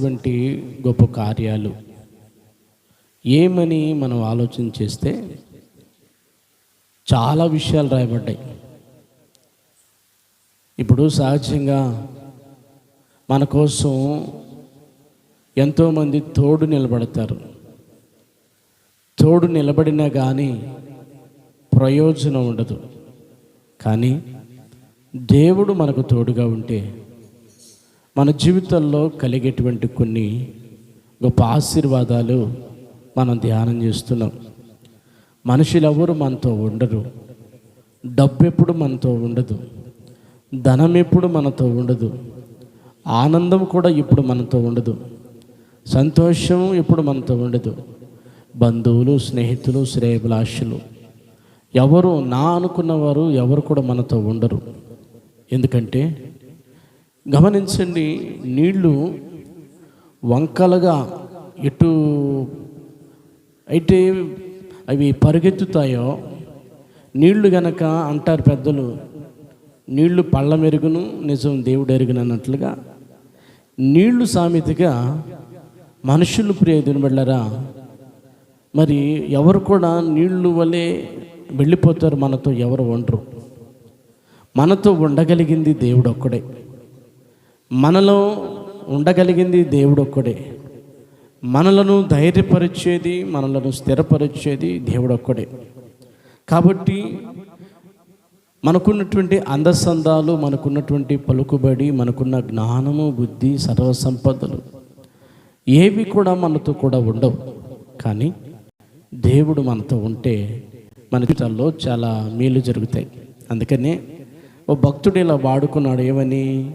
చేసేటువంటి గొప్ప కార్యాలు. ఏమని మనం ఆలోచన చేస్తే చాలా విషయాలు రాయబడ్డాయి. ఇప్పుడు సహజంగా మన కోసం ఎంతోమంది తోడు నిలబడతారు. తోడు నిలబడినా కానీ ప్రయోజనం ఉండదు. కానీ దేవుడు మనకు తోడుగా ఉంటే మన జీవితంలో కలిగేటువంటి కొన్ని గొప్ప ఆశీర్వాదాలు మనం ధ్యానం చేస్తున్నాం. మనుషులు ఎవరు మనతో ఉండరు. డబ్బు ఎప్పుడు మనతో ఉండదు. ధనం ఎప్పుడు మనతో ఉండదు. ఆనందం కూడా ఇప్పుడు మనతో ఉండదు. సంతోషం ఇప్పుడు మనతో ఉండదు. బంధువులు స్నేహితులు శ్రేయభిలాషులు. ఎవరు నా అనుకున్నవారు ఎవరు కూడా మనతో ఉండరు. ఎందుకంటే గమనించండి నీళ్ళు వంకలుగా ఎటు అయితే అవి పరిగెత్తుతాయో నీళ్ళు గనక అంటారు పెద్దలు నీళ్ళు పళ్ళ మెరుగును నిజం దేవుడు ఎరుగును అన్నట్లుగా నీళ్ళు సామెతగా మనుషులు ప్రియ దినబడ్లరా మరి ఎవరు కూడా నీళ్ళు వలె వెళ్ళిపోతారు మనతో ఎవరు ఉండరు. మనతో ఉండగలిగింది దేవుడు ఒక్కడే. మనలో ఉండగలిగింది దేవుడు ఒక్కడే మనలను ధైర్యపరిచేది మనలను స్థిరపరిచేది దేవుడు ఒక్కడే కాబట్టి మనకున్నటువంటి అందసందాలు మనకున్నటువంటి పలుకుబడి మనకున్న జ్ఞానము బుద్ధి సర్వసంపదలు ఏవి కూడా మనతో కూడా ఉండవు. కానీ దేవుడు మనతో ఉంటే మన జీవితాల్లో చాలా మేలు జరుగుతాయి. అందుకనే ఓ భక్తుడు ఇలా వాడుకున్నాడు ఏమని?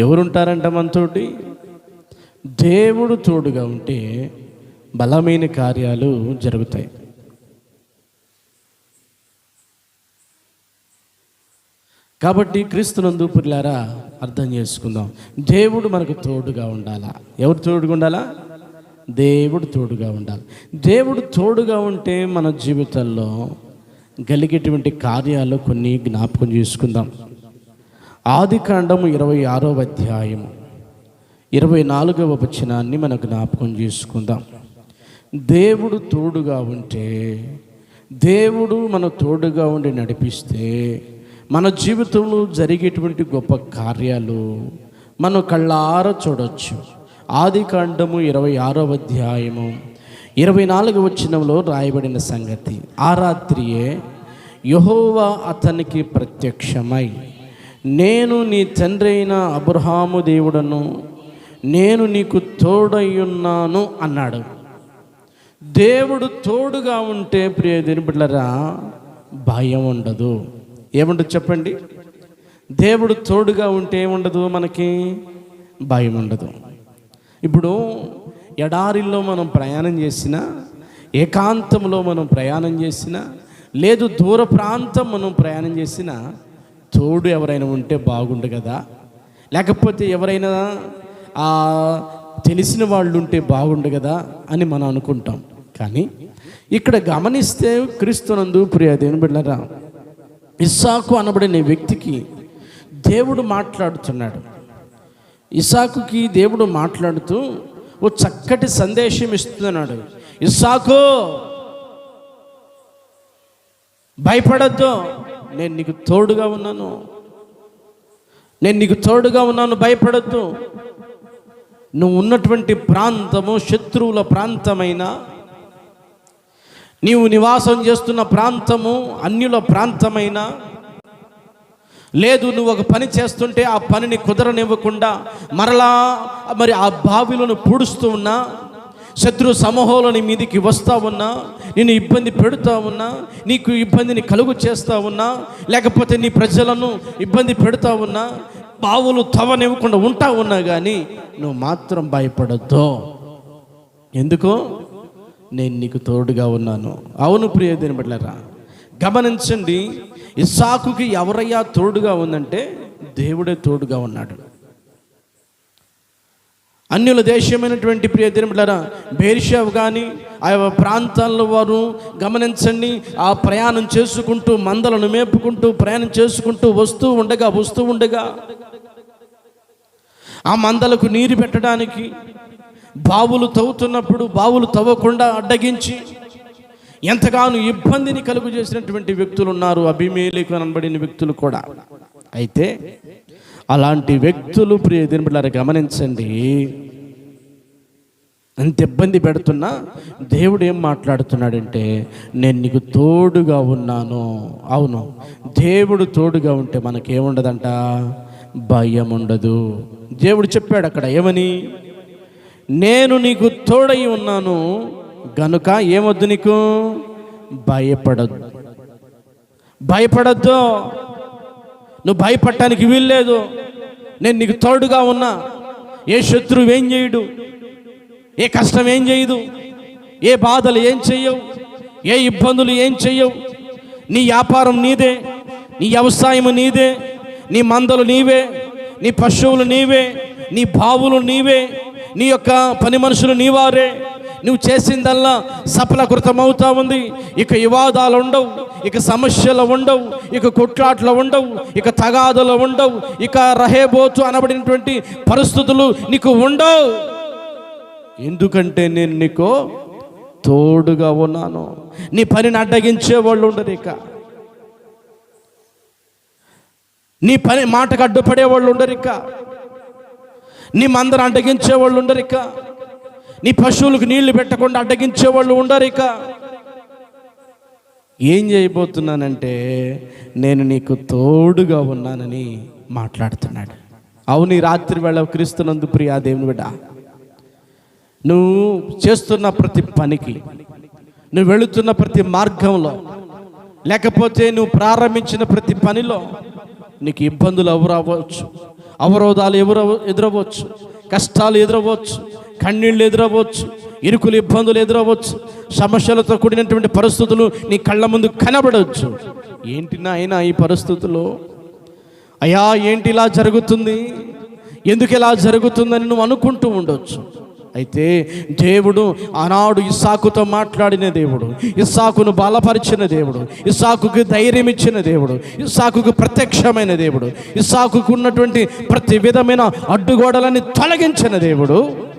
ఎవరుంటారంట మనతోటి దేవుడు తోడుగా ఉంటే బలమైన కార్యాలు జరుగుతాయి. కాబట్టి క్రీస్తునందు పుర్లారా అర్థం చేసుకుందాం. దేవుడు మనకు తోడుగా ఉండాలా? ఎవరు తోడుగా ఉండాలా? దేవుడు తోడుగా ఉండాలి. దేవుడు తోడుగా ఉంటే మన జీవితంలో కలిగేటువంటి కార్యాలు కొన్ని జ్ఞాపకం చేసుకుందాం. ఆది కాండము ఇరవై ఆరో అధ్యాయము. ఇరవై నాలుగవ వచనాన్ని మనం జ్ఞాపకం చేసుకుందాం. దేవుడు తోడుగా ఉంటే దేవుడు మన తోడుగా ఉండి నడిపిస్తే మన జీవితంలో జరిగేటువంటి గొప్ప కార్యాలు మనం కళ్ళార చూడొచ్చు. ఆది కాండము ఇరవై ఆరో అధ్యాయము. ఇరవై నాలుగు వచ్చినంలో రాయబడిన సంగతి ఆ రాత్రియే యహోవా అతనికి ప్రత్యక్షమై నేను నీ తండ్రి అయిన అబ్రహాము దేవుడను నేను నీకు తోడయ్యున్నాను అన్నాడు. దేవుడు తోడుగా ఉంటే ప్రియ దినబిడ్లరా భయం ఉండదు. ఏముండదు చెప్పండి? దేవుడు తోడుగా ఉంటే ఏముండదు మనకి? భయం ఉండదు. ఇప్పుడు ఎడారిల్లో మనం ప్రయాణం చేసిన ఏకాంతంలో మనం ప్రయాణం చేసిన లేదు దూర ప్రాంతం మనం ప్రయాణం చేసినా తోడు ఎవరైనా ఉంటే బాగుండు కదా. లేకపోతే ఎవరైనా ఆ తెలిసిన వాళ్ళు ఉంటే బాగుండు కదా అని మనం అనుకుంటాం. కానీ ఇక్కడ గమనిస్తే క్రీస్తునందు ప్రియ దేవుని బిడ్డరా ఇస్సాకు అనబడిన వ్యక్తికి దేవుడు మాట్లాడుతున్నాడు. ఇసాకుకి దేవుడు మాట్లాడుతూ ఓ చక్కటి సందేశం ఇస్తున్నాడు. ఇస్సాకు భయపడద్దు. నేను నీకు తోడుగా ఉన్నాను. నేను నీకు తోడుగా ఉన్నాను భయపడద్దు. నువ్వు ఉన్నటువంటి ప్రాంతము శత్రువుల ప్రాంతమైన నీవు నివాసం చేస్తున్న ప్రాంతము అన్యుల ప్రాంతమైన లేదు నువ్వు ఒక పని చేస్తుంటే ఆ పనిని కుదరనివ్వకుండా మరలా మరి ఆ బావిలను పూడుస్తూ ఉన్నా శత్రు సమూహాలని మీదికి వస్తా ఉన్నా నేను ఇబ్బంది పెడుతూ ఉన్నా నీకు ఇబ్బందిని కలుగు చేస్తూ ఉన్నా లేకపోతే నీ ప్రజలను ఇబ్బంది పెడుతూ ఉన్నా బావులు తవ్వనివ్వకుండా ఉంటా ఉన్నా కానీ నువ్వు మాత్రం భయపడద్దు. ఎందుకు? నేను నీకు తోడుగా ఉన్నాను. అవును ప్రియ దీని బిడ్డలారా గమనించండి ఇస్సాకుకి ఎవరయ్యా తోడుగా ఉందంటే దేవుడే తోడుగా ఉన్నాడు. అన్యుల దేశమైనటువంటి ప్రియ దినములరా బేర్షావ్ కానీ ఆ ప్రాంతాల్లో వారు గమనించండి ఆ ప్రయాణం చేసుకుంటూ మందలను మేపుకుంటూ ప్రయాణం చేసుకుంటూ వస్తూ ఉండగా వస్తూ ఉండగా ఆ మందలకు నీరు పెట్టడానికి బావులు తవ్వుతున్నప్పుడు బావులు తవ్వకుండా అడ్డగించి ఎంతగానో ఇబ్బందిని కలుగు చేసినటువంటి వ్యక్తులు ఉన్నారు అభిమేలికు అనబడిన వ్యక్తులు కూడా. అయితే అలాంటి వ్యక్తులు ప్రియ దినబిడ్డారు గమనించండి. అంత ఇబ్బంది పెడుతున్నా దేవుడు ఏం మాట్లాడుతున్నాడంటే నేను నీకు తోడుగా ఉన్నాను. అవును దేవుడు తోడుగా ఉంటే మనకేముండదంట? భయం ఉండదు దేవుడు చెప్పాడు అక్కడ ఏమని? నేను నీకు తోడై ఉన్నాను గనుక ఏమొద్దు నీకు? భయపడద్దు. భయపడద్దు. నువ్వు భయపడటానికి వీల్లేదు. నేను నీకు తోడుగా ఉన్నా. ఏ శత్రువు ఏం చేయడు. ఏ కష్టం ఏం చేయదు. ఏ బాధలు ఏం చెయ్యవు ఏ ఇబ్బందులు ఏం చెయ్యవు నీ వ్యాపారం నీదే. నీ వ్యవసాయం నీదే. నీ మందలు నీవే. నీ పశువులు నీవే. నీ బావులు నీవే. నీ యొక్క పని మనుషులు నీవారే. నువ్వు చేసిందల్లా సఫలకృతమవుతా ఉంది. ఇక వివాదాలు ఉండవు. ఇక సమస్యలు ఉండవు ఇక కొట్లాట్లు ఉండవు ఇక తగాదులు ఉండవు ఇక రహేబోతు అనబడినటువంటి పరిస్థితులు నీకు ఉండవు. ఎందుకంటే నేను నీకు తోడుగా ఉన్నాను. నీ పనిని అడ్డగించే వాళ్ళు ఉండరు ఇక. నీ పని మాటకు అడ్డుపడే వాళ్ళు ఉండరు ఇక. నీ మందరం అడ్డగించే వాళ్ళు ఉండరు ఇక. నీ పశువులకు నీళ్ళు పెట్టకుండా అడ్డగించే వాళ్ళు ఉండరు ఇక. ఏం చేయబోతున్నానంటే నేను నీకు తోడుగా ఉన్నానని మాట్లాడుతున్నాడు. అవును ఈ రాత్రి వేళ క్రీస్తునందు ప్రియా దేవుని బిడ్డ. నువ్వు చేస్తున్న ప్రతి పనికి నువ్వు వెళుతున్న ప్రతి మార్గంలో లేకపోతే నువ్వు ప్రారంభించిన ప్రతి పనిలో నీకు ఇబ్బందులు ఎవరవ్వచ్చు అవరోధాలు ఎవరు ఎదురవ్వచ్చు కష్టాలు ఎదురవ్వచ్చు కన్నీళ్ళు ఎదురవ్వచ్చు ఇరుకులు ఇబ్బందులు ఎదురవ్వచ్చు. సమస్యలతో కూడినటువంటి పరిస్థితులు నీ కళ్ళ ముందు కనబడవచ్చు. ఏంటి నాయన ఈ పరిస్థితులు? అయ్యా ఏంటి ఇలా జరుగుతుంది? ఎందుకు ఇలా జరుగుతుందని నువ్వు అనుకుంటూ ఉండొచ్చు. అయితే దేవుడు ఆనాడు ఇస్సాకుతో మాట్లాడిన దేవుడు ఇస్సాకును బలపరిచిన దేవుడు ఇస్సాకుకి ధైర్యం ఇచ్చిన దేవుడు ఇస్సాకుకు ప్రత్యక్షమైన దేవుడు ఇస్సాకుకు ఉన్నటువంటి ప్రతి విధమైన అడ్డుగోడలని తొలగించిన దేవుడు.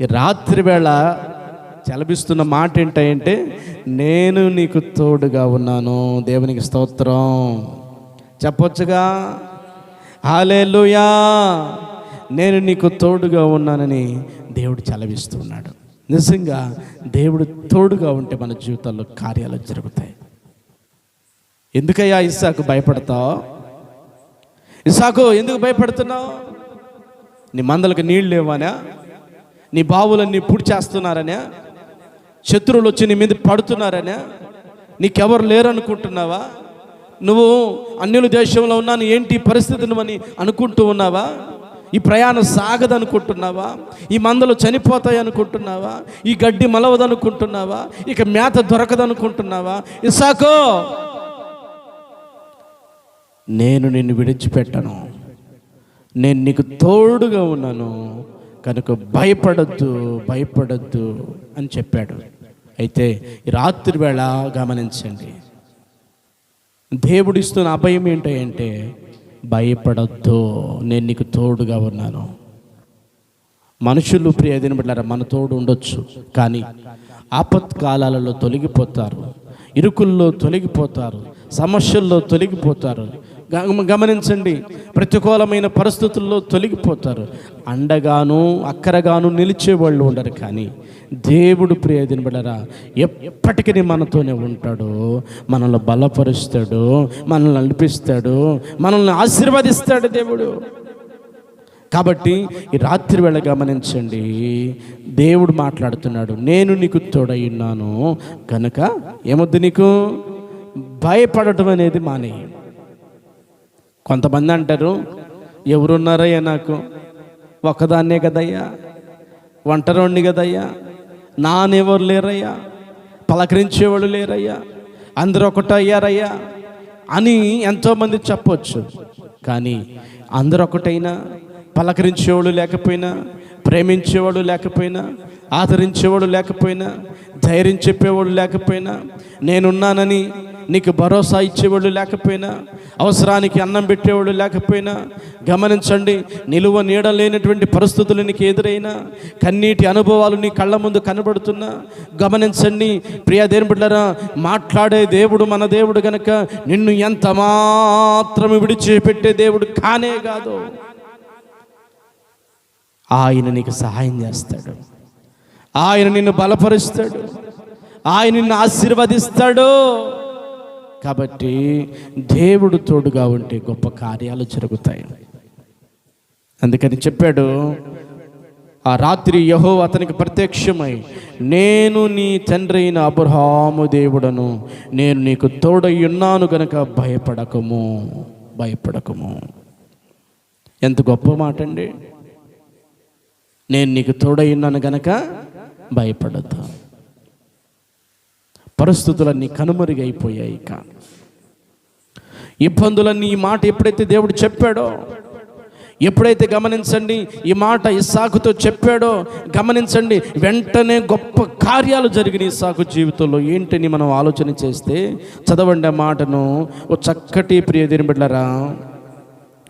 ఈ రాత్రి వేళ చలభిస్తున్న మాట ఏంటంటే నేను నీకు తోడుగా ఉన్నాను. దేవునికి స్తోత్రం. చెప్పొచ్చుగా? హాలేలుయా నేను నీకు తోడుగా ఉన్నానని దేవుడు చలవిస్తున్నాడు నిజంగా దేవుడు తోడుగా ఉంటే మన జీవితాల్లో కార్యాలు జరుగుతాయి. ఎందుకయ్యా ఇస్సాకు భయపడతావు? ఇసాకు ఎందుకు భయపడుతున్నావు? నీ మందలకు నీళ్ళు లేవానా? నీ బావులన్నీ పుడి చేస్తున్నారనే? శత్రువులు వచ్చి నీ మీద పడుతున్నారనే? నీకెవరు లేరనుకుంటున్నావా? నువ్వు అన్యుల దేశంలో ఉన్నాను ఏంటి పరిస్థితి నువ్వని అనుకుంటూ ఉన్నావా? ఈ ప్రయాణం సాగదనుకుంటున్నావా? ఈ మందలు చనిపోతాయి అనుకుంటున్నావా? ఈ గడ్డి మలవదనుకుంటున్నావా? ఇక మేత దొరకదనుకుంటున్నావా? ఇసాకో నేను నిన్ను విడిచిపెట్టను. నేను నీకు తోడుగా ఉన్నాను. కనుక భయపడద్దు భయపడద్దు అని చెప్పాడు. అయితే రాత్రి వేళ గమనించండి. దేవుడిస్తున్న అభయం ఏంటంటే భయపడద్దు నేను నీకు తోడుగా ఉన్నాను. మనుషులు ప్రియ దినబడ్డారా మన తోడు ఉండొచ్చు కానీ ఆపత్కాలాలలో తొలగిపోతారు. ఇరుకుల్లో తొలగిపోతారు సమస్యల్లో తొలగిపోతారు. గమనించండి. ప్రతికూలమైన పరిస్థితుల్లో తొలగిపోతారు. అండగాను అక్కరగాను నిలిచేవాళ్ళు ఉండరు కానీ దేవుడు ప్రియదిన బిడరా ఎప్పటికీ మనతోనే ఉంటాడు. మనల్ని బలపరుస్తాడు మనల్ని నడిపిస్తాడు మనల్ని ఆశీర్వదిస్తాడు దేవుడు. కాబట్టి ఈ రాత్రి వేళ గమనించండి. దేవుడు మాట్లాడుతున్నాడు నేను నీకు తోడయ్యున్నాను కనుక ఏమొద్దు నీకు? భయపడటం అనేది మానేయండి. కొంతమంది అంటారు ఎవరున్నారయ్యా నాకు? ఒక్కదాన్నే కదయ్యా. ఒంటరోణ్ణి కదయ్యా. నానెవరు లేరయ్యా. పలకరించేవాళ్ళు లేరయ్యా. అందరూ ఒకటయ్యారయ్యా అని ఎంతోమంది చెప్పవచ్చు కానీ అందరూ ఒకటైనా పలకరించేవాడు లేకపోయినా ప్రేమించేవాడు లేకపోయినా ఆదరించేవాడు లేకపోయినా ధైర్యం చెప్పేవాడు లేకపోయినా నేనున్నానని నీకు భరోసా ఇచ్చేవాళ్ళు లేకపోయినా అవసరానికి అన్నం పెట్టేవాళ్ళు లేకపోయినా గమనించండి నిలువ నీడ లేనటువంటి పరిస్థితులు నీకు ఎదురైనా కన్నీటి అనుభవాలు నీ కళ్ళ ముందు కనబడుతున్నా గమనించండి ప్రియా దేని బిడ్డరా మాట్లాడే దేవుడు మన దేవుడు గనక నిన్ను ఎంత మాత్రం విడిచిపెట్టే దేవుడు కానే కాదు. ఆయన నీకు సహాయం చేస్తాడు. ఆయన నిన్ను బలపరుస్తాడు. ఆయన నిన్ను ఆశీర్వదిస్తాడు. కాబట్టి దేవుడు తోడుగా ఉంటే గొప్ప కార్యాలు జరుగుతాయి. అందుకని చెప్పాడు ఆ రాత్రి యహో అతనికి ప్రత్యక్షమై నేను నీ తండ్రి అయిన అబ్రహాము దేవుడను నేను నీకు తోడై ఉన్నాను గనక భయపడకము భయపడకము. ఎంత గొప్ప మాట అండి నేను నీకు తోడై ఉన్నాను గనక భయపడద్దు. పరిస్థితులన్నీ కనుమరుగైపోయాయి కానీ ఇబ్బందులన్నీ ఈ మాట ఎప్పుడైతే దేవుడు చెప్పాడో ఎప్పుడైతే గమనించండి ఈ మాట ఇస్సాకుతో చెప్పాడో గమనించండి వెంటనే గొప్ప కార్యాలు జరిగిన ఇస్సాకు జీవితంలో ఏంటని మనం ఆలోచన చేస్తే చదవండి ఆ మాటను. ఓ చక్కటి ప్రియ బిడ్డలరా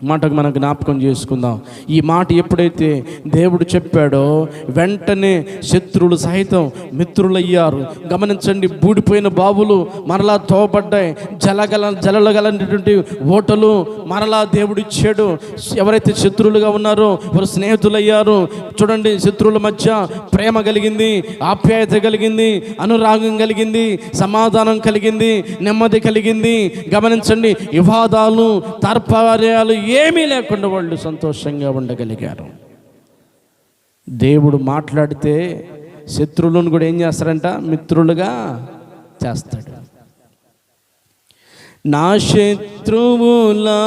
మాటకు మనం జ్ఞాపకం చేసుకుందాం. ఈ మాట ఎప్పుడైతే దేవుడు చెప్పాడో వెంటనే శత్రువులు సహితం మిత్రులయ్యారు. గమనించండి బూడిపోయిన బావులు మరలా తోబడ్డాయి జలగల జలగలటువంటి ఓటలు మరలా దేవుడిచ్చాడు ఎవరైతే శత్రువులుగా ఉన్నారో వారు స్నేహితులయ్యారు. చూడండి శత్రువుల మధ్య ప్రేమ కలిగింది ఆప్యాయత కలిగింది అనురాగం కలిగింది సమాధానం కలిగింది నెమ్మది కలిగింది. గమనించండి వివాదాలు తర్పర్యాలు ఏమీ లేకుండా వాళ్ళు సంతోషంగా ఉండగలిగారు. దేవుడు మాట్లాడితే శత్రువులను కూడా ఏం చేస్తారంట? మిత్రులుగా చేస్తాడు. నా శత్రువులా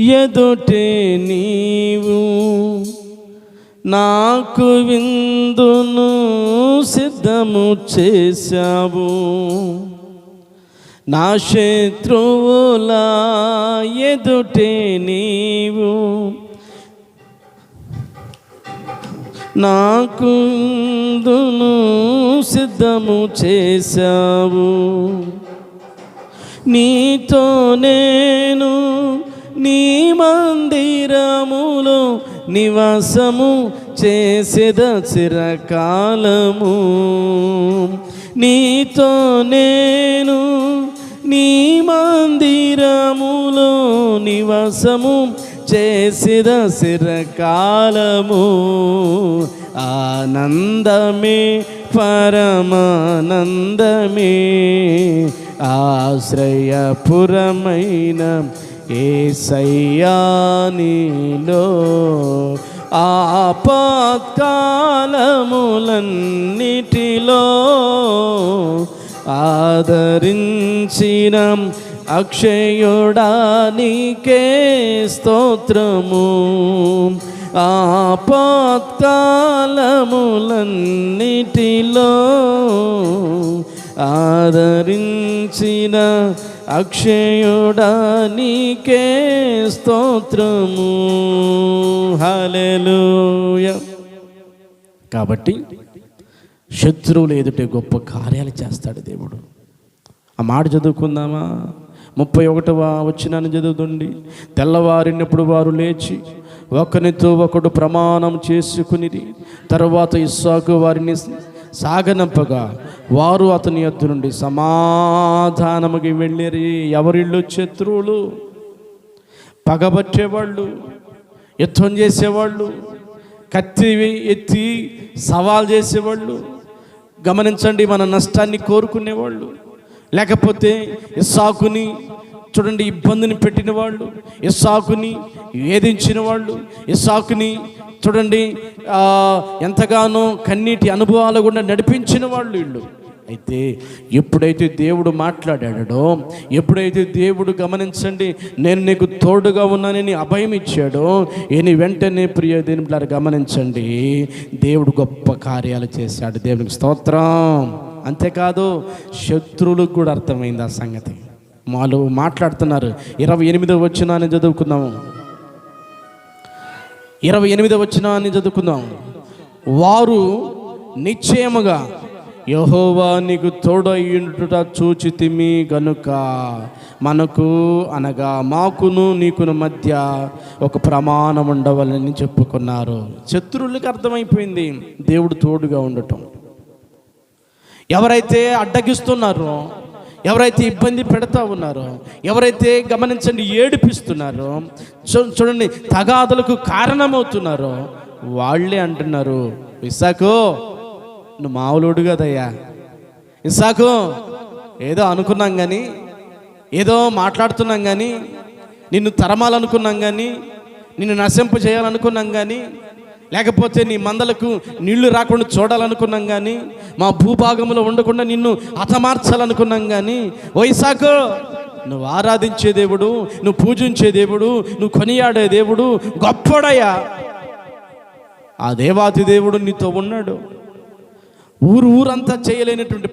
ఎదుటే నీవు నాకు విందును సిద్ధము చేశావు. నా శత్రువుల ఎదుటే నీవు. నాకు సిద్ధము చేశావు. నీతో నేను నీ మందిరములో నివాసము చేసేద చిరకాలము. నీతో నేను నీ మందిరములో నివాసము చేసిద చిరకాలము ఆనందమే పరమానందమే. ఆశ్రయపురమైన ఏ సయ్యానిలో ఆపత్కాలములన్నిటిలో ఆదరించిన అక్షయుడానికే స్తోత్రము. ఆపత్కాలములన్నిటిలో ఆదరించిన అక్షయుడానికే స్తోత్రము. హలెలుయ కాబట్టి శత్రువులు ఎదుటే గొప్ప కార్యాలు చేస్తాడు దేవుడు. ఆ మాట చదువుకుందామా? ముప్పై ఒకటవ వచ్చినాన్ని చదువుతుండి తెల్లవారినప్పుడు వారు లేచి ఒకరితో ఒకడు ప్రమాణం చేసుకుని తర్వాత ఇస్సాకు వారిని సాగనంపగా వారు అతని ఎత్తు నుండి సమాధానముకి వెళ్ళిరి. ఎవరిళ్ళు? శత్రువులు. పగబట్టేవాళ్ళు యుద్ధం చేసేవాళ్ళు కత్తి ఎత్తి సవాల్ చేసేవాళ్ళు గమనించండి మన నష్టాన్ని కోరుకునేవాళ్ళు. లేకపోతే ఇస్సాకుని చూడండి ఇబ్బందిని పెట్టిన వాళ్ళు ఇస్సాకుని వేధించిన వాళ్ళు ఇస్సాకుని చూడండి ఎంతగానో కన్నీటి అనుభవాలు కూడా నడిపించిన వాళ్ళు వీళ్ళు. అయితే ఎప్పుడైతే దేవుడు మాట్లాడాడో ఎప్పుడైతే దేవుడు గమనించండి నేను నీకు తోడుగా ఉన్నానని అభయం ఇచ్చాడో ఈయన వెంటనే ప్రియ దేవుడు గమనించండి దేవుడు గొప్ప కార్యాలు చేశాడు. దేవునికి స్తోత్రం. అంతేకాదు శత్రువులకు కూడా అర్థమైంది ఆ సంగతి. వాళ్ళు మాట్లాడుతున్నారు. ఇరవై ఎనిమిదో వచ్చిన అని చదువుకుందాము. ఇరవై ఎనిమిదో వచ్చిన అని చదువుకుందాం వారు నిశ్చయముగా యహోవా నీకు తోడయ్యుండుట చూచితిమి గనుక. మనకు అనగా మాకును నీకును మధ్య ఒక ప్రమాణం ఉండవాలని చెప్పుకున్నారు. శత్రువులకు అర్థమైపోయింది. దేవుడు తోడుగా ఉండటం. ఎవరైతే అడ్డగిస్తున్నారో ఎవరైతే ఇబ్బంది పెడతా ఉన్నారో ఎవరైతే గమనించండి ఏడిపిస్తున్నారో చూ- చూడండి తగాదులకు కారణమవుతున్నారో వాళ్ళే అంటున్నారు. విశాఖ నువ్వు మామూలుడు కదయ్యా. ఇసాకు ఏదో అనుకున్నాం కానీ ఏదో మాట్లాడుతున్నాం కానీ నిన్ను తరమాలనుకున్నాం కానీ నిన్ను నశింపు చేయాలనుకున్నాం కానీ లేకపోతే నీ మందలకు నీళ్ళు రాకుండా చూడాలనుకున్నాం కానీ మా భూభాగంలో ఉండకుండా నిన్ను హతమార్చాలనుకున్నాం కానీ వైశాఖ నువ్వు ఆరాధించే దేవుడు నువ్వు పూజించే దేవుడు నువ్వు కొనియాడే దేవుడు గొప్పడయ్యా ఆ దేవాతి దేవుడు నీతో ఉన్నాడు. ఊరు ఊరంతా చేయలేనటువంటి